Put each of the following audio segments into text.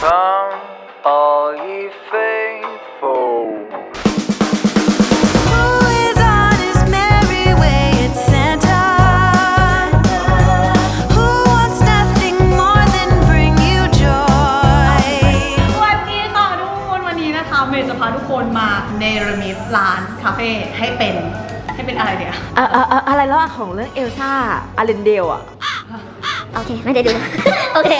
Come, all ye faithful. Who is on his merry way? It's Santa. Who wants nothing more than bring you joy? สวัสดีค่ะทุกคนวันนี้นะคะเมย์จะพาทุกคนมาเนรมิตร้านคาเฟ่ให้เป็นให้เป็นอะไรเดี๋ยว อะอะอะอะไรแล้วอะของเรื่องเอลซ่าอาเลนเดลอะ โอเค ไม่ได้ดู โอเค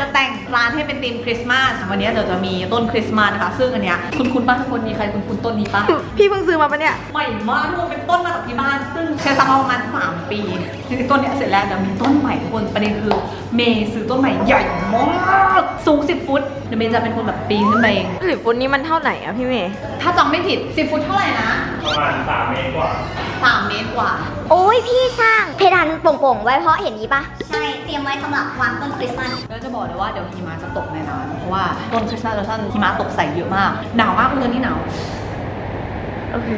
จะแต่งร้านให้เป็นธีมคริสต์มาสวันนี้เดี๋ยวจะมีต้นคริสต์มาสนะคะ ซึ่งอันเนี้ยคุณคุณป้าทุกคนมีใครคุณคุณต้นนี้ปะพี่เพิ่งซื้อมาปะเนี่ยใหม่มากทุกคนเป็นต้นมาจากที่บ้าน ซึ่งใช้สักประมาณ3ปีจริงๆต้นเนี้ยเสร็จแล้วเดี๋ยวมีต้นใหม่ทุกคนประเด็นคือเมย์ซื้อต้นใหม่ใหญ่มากสูง10ฟุตเดี๋ยวเมย์จะเป็นคนแบบปีนขึ้นไปเองหรือฟุตนี้มันเท่าไหร่อะพี่เมย์ถ้าจำไม่ผิด10ฟุตเท่าไหร่นะประมาณสามเมตรกว่า3เมตรกว่า โอ้ยพี่สร้างเพดานโป่งๆไว้เพราะเห็นนี้ปะใช่เตรียมไว้สำหรับวางต้นคริสต์มาสแล้วจะบอกเลยว่าเดี๋ยวหิมะจะตกในร้านเพราะว่าต้นคริสต์มาสแล้วท่านหิมะตกใส่เยอะมาก หนาวมากเดือนนี้หนาว โอเค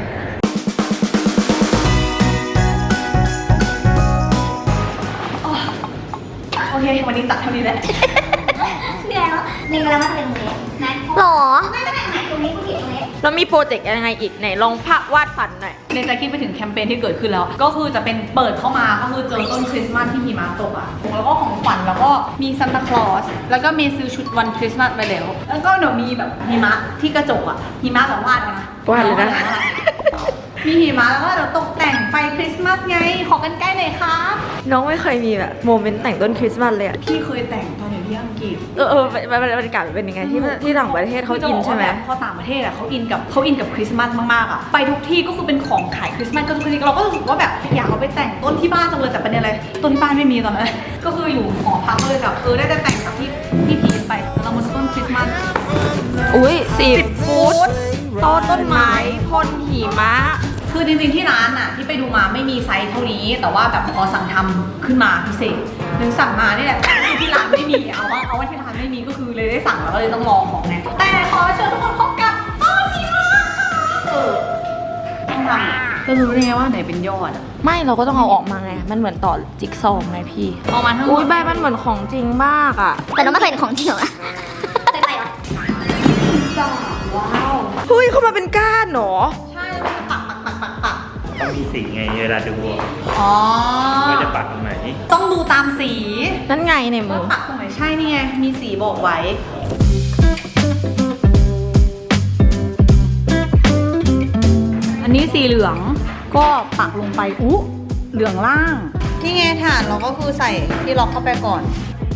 โอเควันนี้จัดเท่านี้แหละเดี๋ยวนี่ก็แล้วว่าจะเป็นตรงนี้นะหรอไม่ไม่ไม่ ตรงนี้กูผิดตรงนี้แล้วมีโปรเจกต์ยังไงอีกไหนลองภาพวาดฝันหน่อยเนยจะคิดไปถึงแคมเปญที่เกิดขึ้นแล้ว ก็คือจะเป็นเปิดเข้ามาก็คือเจอต้นคริสต์มาสที่หิมะตกอะแล้วก็ของขวัญแล้วก็มีซันตาคลอสแล้วก็มีซื้อชุดวันคริสต์มาสไปแล้ว แล้วก็เดี๋ยวมีแบบหิมะที่กระจกอะหิมะแบบวาดเอานะวาดเลยนะ มีหิมะแล้วก็เดี๋ยวตกแต่งไฟคริสต์มาสไง ขอกันใกล้หน่อยครับน้องไม่เคยมีแบบโมเมนต์แต่งต้นคริสต์มาสเลยอะพี่เคยแต่งตอนอยู่ที่อังกฤษ เออเออมันมันบรรยากาศมันเป็นยังไงที่ที่ต่างประเทศเขาอินใช่ไหมพอต่างประเทศอะเขาอินกับเขาอินกับคริสต์มาสมากๆอะไปทุกที่ก็คือเป็นของขายคริสต์มาสก็ทุกที่เราก็รู้สึกว่าแบบอยากเอาไปแต่งต้นที่บ้านจังเลยแต่ประเด็นอะไรต้นที่บ้านไม่มีตอนนั้นก็คืออยู่หอพักก็เลยแบบเออได้แต่แต่งกับพี่พี่พีชไปแล้วเรามาต้นคริสต์มาสอุ้ยสิบฟุตต้นต้นไม้พ่นหิมะ คือจริงๆที่ร้านอะที่ไปดูมาไม่มีไซส์เท่านี้ แต่ว่าแบบพอสั่งทำขึ้นมาพิเศษถึงสั่งมาเนี่ยแหละที่ร้านไม่มีเอาว่าเอาว่าที่ร้านไม่มีก็คือเลยได้สั่งแล้วก็เลยต้องรอของไงแต่ขอเชิญทุกคนพบกับต้นหิมะต้องทำอะก็รู้ได้ไงว่าไหนเป็นยอดอะไม่เราก็ต้องเอาออกมาไง มันเหมือนต่อจิ๊กซอว์ไงพี่เอามาทั้งหมอุ้ยดใบมันเหมือนของจริงมากอะแต่น้องไม่เคยเห็นของจริงหรอนะเคยไปเหรอว้าวเฮ้ยเข้ามาเป็นก้านเหรอใต้องมีสีไงเวลาดูอะอ๋อ ว่าจะปักตรงไหนต้องดูตามสีนั่นไงในมืว่าอ ปักตรงไหนใช่นี่ไง มีสีบอกไว้ อันนี้สีเหลืองก็ปักลงไปอู้เหลืองล่าง นี่ไงฐานเราก็คือใส่ที่ล็อกเข้าไปก่อน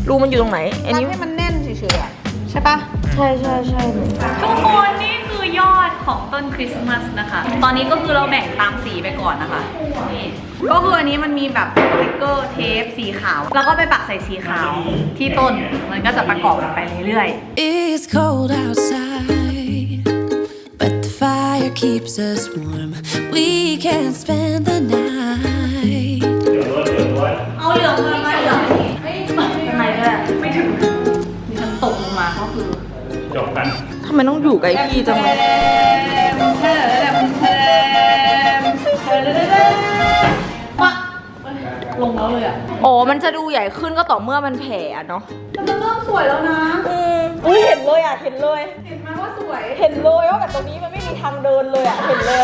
รูมันอยู่ตรงไหน อันรัดนี้ ให้มันแน่นเฉยๆอะใช่ปะ ใช่ใช่ใช่ทุกคนนี่คือ ยอดของต้นคริสต์มาสนะคะ ตอนนี้ก็คือเราแบ่งตามสีไปก่อนนะคะนี่ก็คืออันนี้มันมีแบบสติกเกอร์เทปสีขาว แล้วก็ไปปักใส่สีขาวที่ต้น มันก็จะประกอบกันไปเรื่อย It's cold outside, but the fire keeps us warm. We can spend the ไมต้องอยู่ใกล้พี่จังเลยปักลงแล้วเลยอะโอ้มันจะดูใหญ่ขึ้นก็ต่อเมื่อมันแผ่อะเนาะแต่มันเริ่มสวยแล้วนะอืมอุ้ยเห็นเลยอะเห็นเลย เห็นไหมว่าสวย เห็นเลยว่าแบบตรงนี้มันไม่มีทางเดินเลยอะเห็นเลย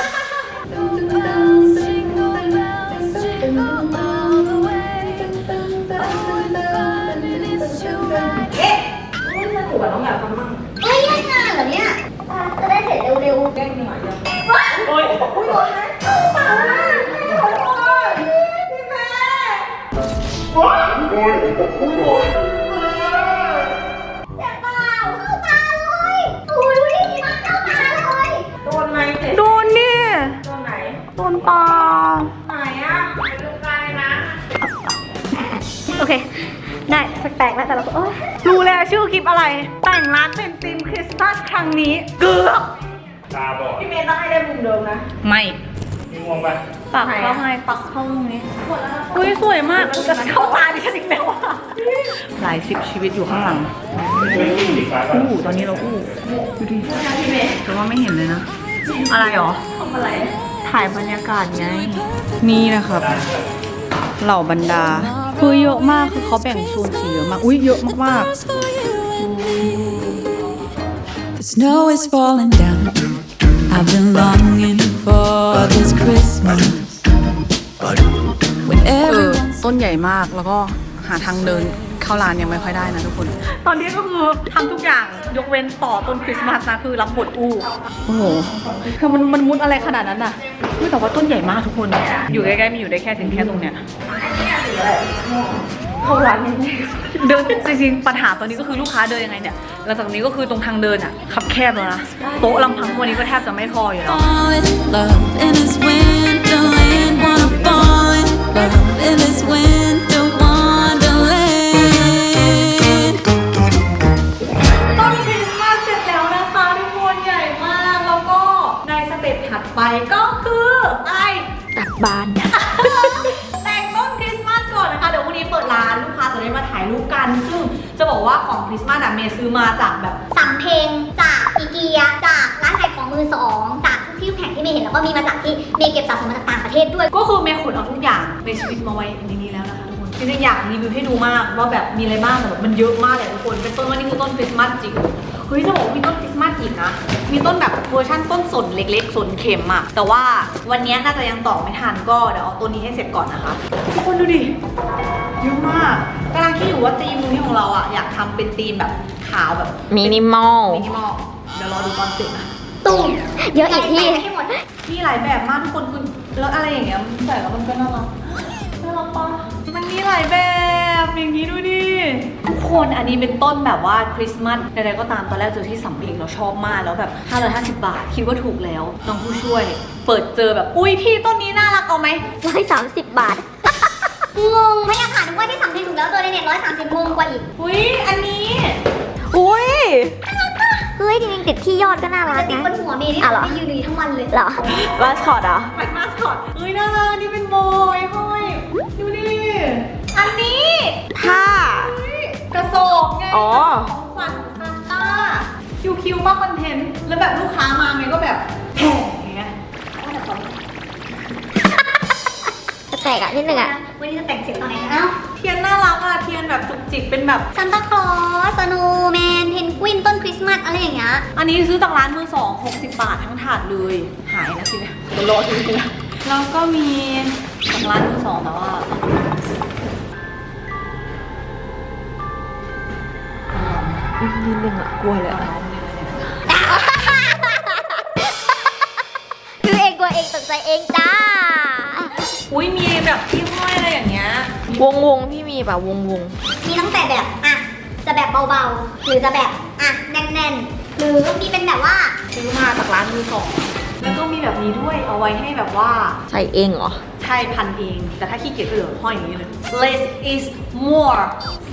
นไหนโดนตาไหนอะโอเค ได้แปลกๆแล้วแต่เราก็โอ๊ยรู้แล้วชื่อคลิปอะไร แต่งร้านเป็นธีมคริสต์มาสครั้งนี้ เกือบตาบอดพี่เมย์ต้องให้ได้มุมเดิมนะ ไม่นี่ง่วงปะปักเข้าให้ปักเข้าตรงนี้อุ้ยสวยมากจะเข้าตาดิฉันอีกแล้วอะหลายสิบชีวิตอยู่ข้างหลังไม่มีสีฟ้าปะอู้ตอนนี้เราอู้ดูดิแต่ว่าไม่เห็นเลยนะ อะไรหรอ ถ่ายบรรยากาศไง นี่นะครับ เหล่าบรรดา คือเยอะมากคือเขาแบ่งโซนสีเยอะมาก อุ้ยเยอะมาก Stars for you and me. snow is falling down. I've been longing for this Christmas. When เออ everyone's ต้นใหญ่มากแล้วก็หาทางเดิน เข้าร้านยังไม่ค่อยได้นะทุกคน ตอนนี้ก็คือทำทุกอย่างยกเว้นต่อต้นคริสต์มาสนะคือรับบทอู้โอ้โหคือมันมันมุดอะไรขนาดนั้นน่ะเฮ้ยแต่ว่าต้นใหญ่มากทุกคน อยู่ใกล้ๆไม่อยู่ได้แค่ถึงแค่ตรงเนี้ย เข้าร้านนี้เดินจริงๆปัญหาตอนนี้ก็คือลูกค้าเดินยังไงเนี่ยหลังจากนี้ก็คือตรงทางเดินอะคับแคบแล้วนะโต๊ะลำพังวันนี้ก็แทบจะไม่พออยู่แล้ว fall in love in this winterland. Wanna fall in love in this winter เต็ปถัดไปก็คือไอกลับบ้าน แต่งต้นคริสต์มาสก่อนนะคะ เดี๋ยววันนี้เปิดร้านลูกค้าจะได้มาถ่ายรูปกัน ซึ่งจะบอกว่าของคริสต์มาสอะเมย์ซื้อมาจากแบบ สั่งเพลงจากอีเกีย จากร้านขายของมือสอง จากทุกที่แข่งที่เมย์เห็นแล้วก็มีมาจากที่เมย์เก็บสะสมมาจากต่างประเทศด้วย ก็คือเมย์ขนเอาทุกอย่างในชีวิตมาไว้ในนี้แล้วนะคะทุกคนจริงๆอยากรีวิวให้ดูมากว่าแบบมีอะไรบ้างแต่แบบมันเยอะมากเลยทุกคน เป็นต้นว่านี่คือต้นคริสต์มาสจริงเฮ้ยจะบอกว่ามีต้นคริสต์มาสอีกนะ มีต้นแบบเวอร์ชั่นต้นสนเล็กๆสนเข็มอะแต่ว่าวันนี้น่าจะยังต่อไม่ทันก็เดี๋ยวเอาตัวนี้ให้เสร็จก่อนนะคะ ทุกคนดูดิเยอะมากกำลังคิดอยู่ว่าธีมนี้ของเราอะอยากทำเป็นธีมแบบขาวแบบมินิมอลมินิมอลเดี๋ยวรอดูตอนเสร็จนะตุ้มเยอะอีกที่ให้หมดมีหลายแบบมากทุกคนคือแล้วอะไรอย่างเงี้ยใส่แล้วมันก็น่ารักน่ารั กปะมันมีหลายแบบอย่างนี้ดูดิ ทุกคนอันนี้เป็นต้นแบบว่าคริสต์มาสใดๆก็ตามตอนแรกเจอที่สำเพ็งเราชอบมากแล้วแบบ 550 บาท คิดว่าถูกแล้ว น้องผู้ช่วย เปิดเจอแบบ อุ้ยพี่ต้นนี้น่ารักเอาไหม ร้อยสามสิบบาท งงไม่อยากถามว่าที่สั่งเพลงถูกแล้วตัวในเน็ตร้อยสามสิบงงกว่าอีก อุ้ยอันนี้ อุ้ย เฮ้ยจริงๆติดที่ยอดก็น่ารักติดบนหัวเมย์นี่อะเหรอไม่ยืนอยู่ทั้งวันเลยเหรอมาช็อตอะเป็นมาสคอตเฮ้ยน่ารักอันนี่เป็นโบยห้อยดูดิอันนี้ผ้ากระโสกไงอ๋อ ของขวัญของซานต้าคิวคิวมากคอนเทนต์แล้วแบบลูกค้ามาเมย์ก็แบบแผ่อย่างเงี้ยจะแตกอะนิดนึงอะ วันนี้จะแต่งเสร็จตอนไหนนะเอ้าเทียนน่ารักอะเทียนแบบจุกจิกเป็นแบบซันตาคลอสสโนว์แมนเพนกวินต้นคริสต์มาสอะไรอย่างเงี้ย อันนี้ซื้อจากร้านมือสอง60 บาททั้งถาดเลย หายนะทีเนี้ยเดี๋ยวรอทีเนี้ยแล้วก็มีจากร้านมือสองแต่ว่านิดนึงอะกลัวเลยอะคือเองกลัวเองตกใจเองจ้า อุ้ยมีแบบที่ห้อยอะไรอย่างเงี้ยวงวงพี่มีป่ะวงวงมีตั้งแต่แบบอะจะแบบเบาๆ หรือจะแบบอะแน่นๆ หรือมีเป็นแบบว่าซื้อมาจากร้านมือสองแล้วก็มีแบบนี้ด้วยเอาไว้ให้แบบว่า ใส่เองเหรอ ใช่พันเอง แต่ถ้าขี้เกียจก็เหลือห้อยอย่างนี้เลย less is more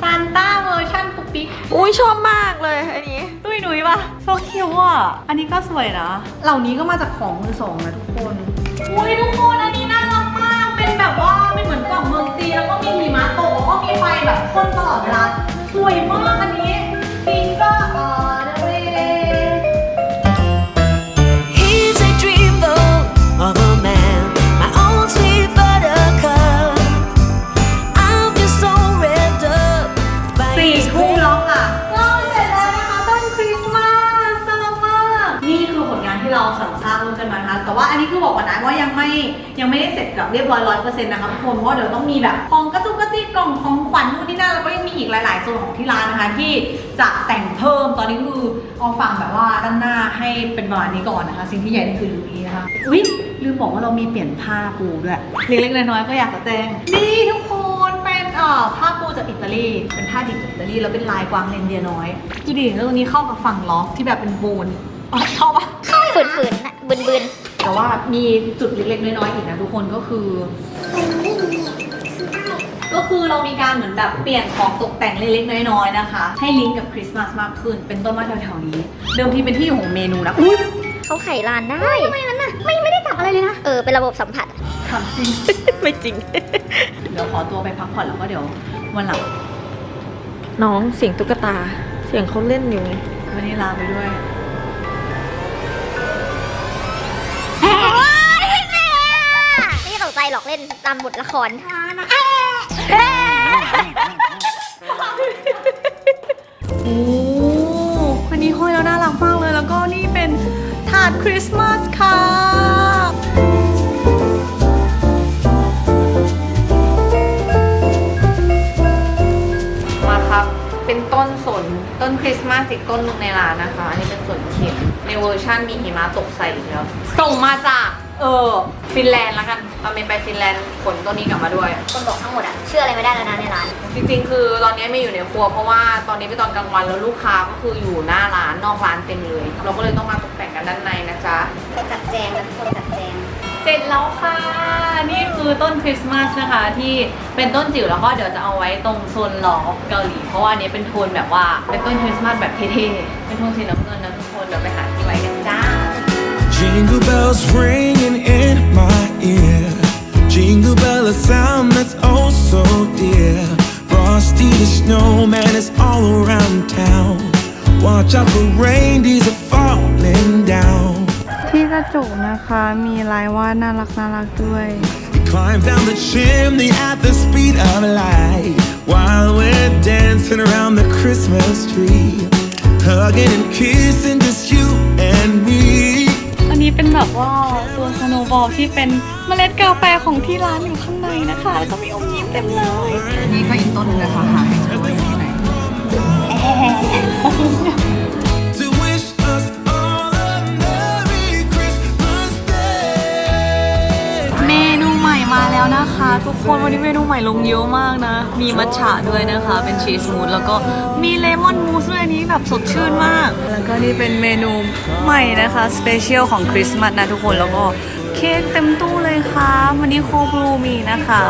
Santa เวอร์ชันปุ๊กปิ๊กอุ้ยชอบมากเลยอันนี้ตุ้ยหนุยปะโซคิวอะ อันนี้ก็สวยนะ เหล่านี้ก็มาจากของมือสองนะทุกคน อุ้ยทุกคนอัน เมือนกล่องเมืองจีนแล้วก็มีหิมะตกแล้วก็มีไฟแบบพ่นตลอดเวลาสวยมากอันนี้ ว่าอันนี้คือบอกก่อนนะว่ายังไม่ยังไม่ได้เสร็จกับเรียบร้อยร้อยเปอร์เซ็นต์นะคะทุกคนเพราะเดี๋ยวต้องมีแบบของกระตุกกระติกกล่องของขวัญนู่นนี่นั่นแล้วก็ยังมีอีกหลาย ๆ โซนของที่ร้านนะคะ ที่จะแต่งเพิ่มตอนนี้คือเอาฝั่งแบบว่าด้านหน้าให้เป็นประมาณนี้ก่อนนะคะ สิ่งที่ใหญ่นี่คือรูนี้นะคะอุ๊ยลืมบอกว่าเรามีเปลี่ยนผ้าปูด้วยเล็กๆน้อยๆก็อยากจะแจ้งนี่ทุกคนเป็นเอ่อผ้าปูจากอิตาลีเป็นผ้าดิบจากอิตาลีแล้วเป็นลายกวางเลนเดียน้อยดูดิแล้วตรงนี้เข้ากับฝั่งล็อกที่แบบเป็นปูนเข้าปะฝืนๆนะบึนแต่ ว่ามีจุดเล็กๆน้อยๆอีกนะทุกคนก็คือ ก็คือเรามีการเหมือนแบบเปลี่ยนของตกแต่งเล็กๆน้อยๆนะคะ ให้ลิงก์กับคริสต์มาสมากขึ้น เป็นต้นไม้แถวๆนี้ เดิมทีเป็นที่อยู่ของเมนูนะอุ้ยๆเขาไขลานได้ทำไมนั้นน่ะไม่ไม่ได้จับอะไรเลยนะ เออ เป็นระบบสัมผัสถามจริง ไม่จริง เดี๋ยวขอตัวไปพักผ่อนแล้วก็เดี๋ยววันหลังน้องเสียงตุ๊กตา เสียงเขาเล่นอยู่ไงวันนี้ลาไปด้วย หรอกเล่นตามบทละครโอ้วันนี้ห้อยแล้วน่ารักมากเลย แล้วก็คริสต์มาสค่ะมาครับ เป็นต้นสนต้นคริสต์มาสอีกต้นหนึงในร้านนะคะ อันนี้เป็นสนเข็มในเวอร์ชั่นมีหิมะตกใส่อีกแล้วส่งมาจาก เออ ฟินแลนด์แล้วกันเราเมนไปฟินแลนด์ขนต้นนี้กลับมาด้วย คนบอกทั้งหมดอะเชื่ออะไรไม่ได้แล้วนะในร้าน จริงๆ คือตอนนี้ไม่อยู่ในครัวเพราะว่าตอนนี้เป็นตอนกลางวันแล้วลูกค้าก็คืออยู่หน้าร้านนอกร้านเต็มเลย เราก็เลยต้องมาตกแต่งกันด้านในนะจ๊ะคนจัดแจงนะทุกคนจัดแจง เสร็จแล้วค่ะ นี่คือต้นคริสต์มาสนะคะที่เป็นต้นจิ๋วแล้วก็เดี๋ยวจะเอาไว้ตรงโซนล้อเกาหลี เพราะว่าอันนี้เป็นโทนแบบว่าเป็นต้นคริสต์มาสแบบเท่ๆเป็นโทนสีน้ำเงินนะทุกคนเดี๋ยวไปหาที่ไว้กันจ้า Jingle bells ringing in my ear. Jingle bell, a sound that's oh so dear. Frosty the snowman is all around town. Watch out for reindeers are falling down. ที่กระจกนะคะมีลายวาดน่ารักน่ารักด้วย Climb down the chimney at the speed of light while we're dancing around the Christmas tree. Hugging and kissing just you แบบว่าตัวสโนบอลที่เป็นเมล็ดกาแฟของที่ร้านอยู่ข้างในนะคะ แล้วก็มีอมยิ้มเต็มเลย นี่ก็อีกต้นนึงนะคะหาให้เจอว่าอยู่ที่ไหน มาแล้วนะคะ ทุกคนวันนี้เมนูใหม่ลงเยอะมากนะ มีมัทฉะด้วยนะคะ เป็นชีสมูสแล้วก็มีเลมอนมูสด้วยอันนี้แบบสดชื่นมาก แล้วก็นี่เป็นเมนูใหม่นะคะสเปเชียลของคริสต์มาสนะทุกคนแล้วก็เค้กเต็มตู้เลยค่ะ วันนี้โคบลูมีนะคะ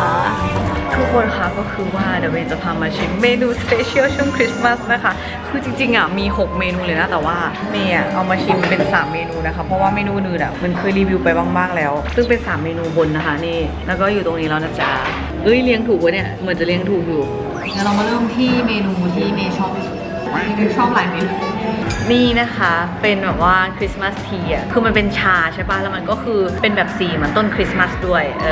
ทุกคนคะก็คือว่าเดี๋ยวเวจะพามาชิมเมนูสเปเชียลช่วงคริสต์มาสนะคะ คือจริงๆอะมี 6 เมนูเลยนะ แต่ว่าเมย์อะเอามาชิมเป็น 3 เมนูนะคะ เพราะว่าเมนูอื่นอะมันเคยรีวิวไปบ้างๆแล้ว ซึ่งเป็น 3 เมนูบนนะคะนี่ แล้วก็อยู่ตรงนี้แล้วนะจ๊ะเอ้ยเลี้ยงถูกวะเนี่ย เหมือนจะเลี้ยงถูกอยู่เดี๋ยวเรามาเริ่มที่เมนูที่เมย์ชอบที่สุด ชอบหลายเมนูนี่นะคะเป็นแบบว่าคริสต์มาสทีอะคือมันเป็นชาใช่ปะแล้วมันก็คือเป็นแบบสีเหมือนต้นคริสต์มาสด้วย เอ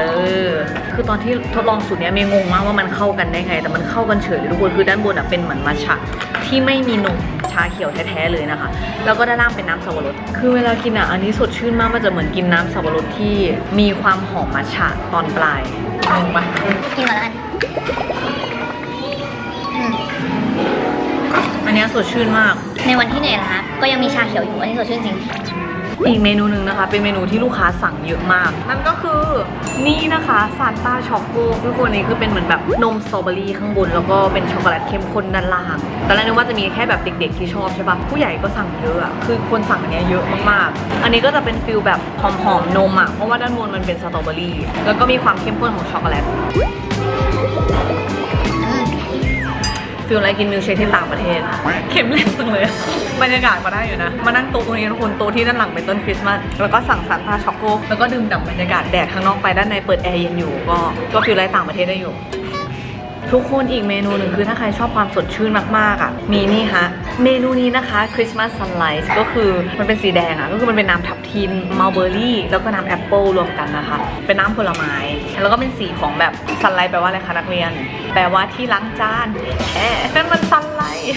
อ คือตอนที่ทดลองสูตรเนี้ยเมย์งงมากว่ามันเข้ากันได้ไง แต่มันเข้ากันเฉยเลยทุกคนคือด้านบนอะเป็นเหมือนมัทฉะที่ไม่มีนมชาเขียวแท้ๆเลยนะคะ แล้วก็ด้านล่างเป็นน้ำสับปะรด คือเวลากินอะอันนี้สดชื่นมากมันจะเหมือนกินน้ำสับปะรดที่มีความหอมมัทฉะตอนปลายงงปะกินก่อนแล้วกัน อันเนี้ยสดชื่นมาก ในวันที่เหนื่อยล้าก็ยังมีชาเขียวอยู่ อันนี้สดชื่นจริง อีกเมนูหนึ่งนะคะ เป็นเมนูที่ลูกค้าสั่งเยอะมาก นั่นก็คือนี่นะคะซานต้าช็อกโกทุกคนนี้คือเป็นเหมือนแบบนมสตรอเบอรี่ข้างบน แล้วก็เป็นช็อกโกแลตเข้มข้นด้านล่างตอนแรกนึกว่าจะมีแค่แบบเด็กๆที่ชอบใช่ปะผู้ใหญ่ก็สั่งเยอะอะคือคนสั่งอันเนี้ยเยอะมากๆ อันนี้ก็จะเป็นฟิลแบบหอมๆนมอะเพราะว่าด้านบนมันเป็นสตรอเบอรี่แล้วก็มีความเข้มข้นของช็อกโกแลต ฟิลไลกินมิลเชคที่ต่างประเทศ เข็มแรงจังเลยบรรยากาศมาได้อยู่นะ มานั่งโต๊ะตรงนี้ทุกคนโต๊ะที่ด้านหลังเป็นต้นคริสต์มาสแล้วก็สั่งซานตาช็อกโกแล้วก็ดื่มด่ำบรรยากาศแดดข้างนอกไปด้านในเปิดแอร์เย็นอยู่ก็ก็ฟิลไลต่างประเทศได้อยู่ ทุกคนอีกเมนูหนึ่งคือถ้าใครชอบความสดชื่นมากๆอะมีนี่ฮะเมนูนี้นะคะคริสต์มาสซันไลท์ก็คือมันเป็นสีแดงอะก็คือมันเป็นน้ำทับทิมมัลเบอร์รี่แล้วก็น้ำแอปเปิลรวมกันนะคะ เป็นน้ำผลไม้ แล้วก็เป็นสีของแบบซันไลท์แปลว่าอะไรคะนักเรียน แปลว่าที่ล้างจานแอะนั่นมันซันไลท์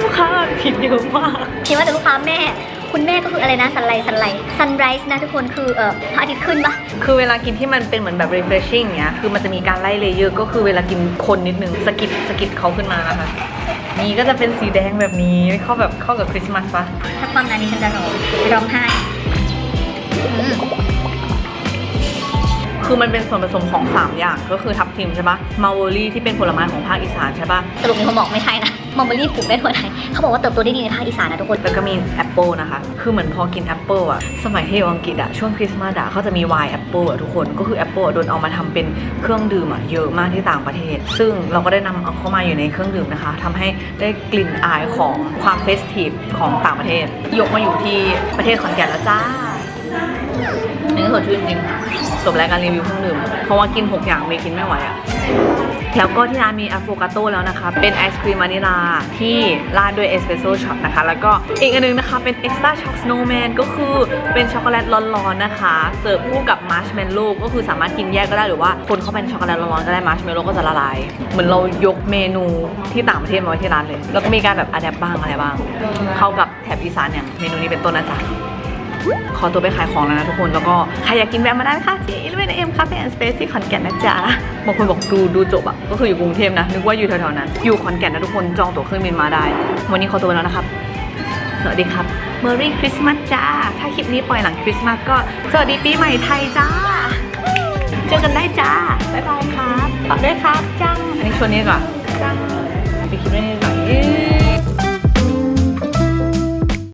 ลูกค้าผิดเยอะมากคิดว่าแต่ลูกค้าแม่ คุณแม่ก็คืออะไรนะสันไลสันไลซันไรส์นะทุกคนคือเอ่อพระอาทิตย์ขึ้นปะคือเวลากินที่มันเป็นเหมือนแบบ refreshing เนี้ยคือมันจะมีการไล่เลเยอร์ก็คือเวลากินคนนิดนึงสะกิดสะกิดเขาขึ้นมานะคะนี่ก็จะเป็นสีแดงแบบนี้เข้าแบบเข้ากับคริสต์มาสปะถ้าความนานนี้ฉันจะร้องร้องไห้อืมคือมันเป็นส่วนผสมของ 3 อย่างก็คือทับทิมใช่ปะมาเวอรี่ที่เป็นผลไม้ของภาคอีสานใช่ปะสรุปมีคนบอกไม่ใช่นะ มอมเบอรี่ปลูกได้ทั่วไทยเขาบอกว่าเติบโตได้ดีในภาคอีสานนะทุกคน แล้วก็มีแอปเปิลนะคะ คือเหมือนพอกินแอปเปิลอะสมัยที่อยู่อังกฤษอะช่วงคริสต์มาสอะเขาจะมีไวน์แอปเปิลอะทุกคน ก็คือแอปเปิลโดนเอามาทำเป็นเครื่องดื่มอะเยอะมากที่ต่างประเทศ ซึ่งเราก็ได้นำเอาเข้ามาอยู่ในเครื่องดื่มนะคะทำให้ได้กลิ่นอายของความเฟสทีฟของต่างประเทศ ยกมาอยู่ที่ประเทศขอนแก่นแล้วจ้า อันนี้สดชื่นจริงจบรายการรีวิวเครื่องดื่ม เพราะว่ากิน 6 อย่างไม่กินไม่ไหวอะแล้วก็ที่ร้านมีอะโฟกาโต้แล้วนะคะ เป็นไอศครีมวานิลาที่ราดด้วยเอสเปรสโซ่ช็อตนะคะ แล้วก็อีกอันนึงนะคะเป็นเอ็กซ์ตร้าช็อกสโนว์แมนก็คือเป็นช็อกโกแลตร้อนๆนะคะ เสิร์ฟคู่กับมาร์ชเมลโล่ก็คือสามารถกินแยกก็ได้หรือว่าคนเข้าเป็นช็อกโกแลตร้อนๆก็ได้มาร์ชเมลโล่ก็จะละลาย เหมือนเรายกเมนูที่ต่างประเทศมาไว้ที่ร้านเลย แล้วก็มีการแบบอะแดปบ้างอะไรบ้าง เข้ากับแถบอีสานอย่างเมนูนี้เป็นต้นนะจ๊ะ ขอตัวไปขายของแล้วนะทุกคน แล้วก็ใครอยากกินแวะมาได้นะคะที่ Eleven AM Cafe and Space ที่ขอนแก่นนะจ๊ะบางคนบอกดูดูจบอะก็คืออยู่กรุงเทพนะ นึกว่าอยู่แถวๆนั้น อยู่ขอนแก่นนะทุกคนจองตั๋วเครื่องบินมาได้ วันนี้ขอตัวไปแล้วนะครับ สวัสดีครับ Merry Christmas จ้า ถ้าคลิปนี้ปล่อยหลังคริสต์มาสก็สวัสดีปีใหม่ไทยจ้า เจอกันได้จ้า บ๊ายบายครับฝากด้วยครับจ้าอันนี้ชวนนี้ก่อนจ้าไปคลิปนี้ก่อน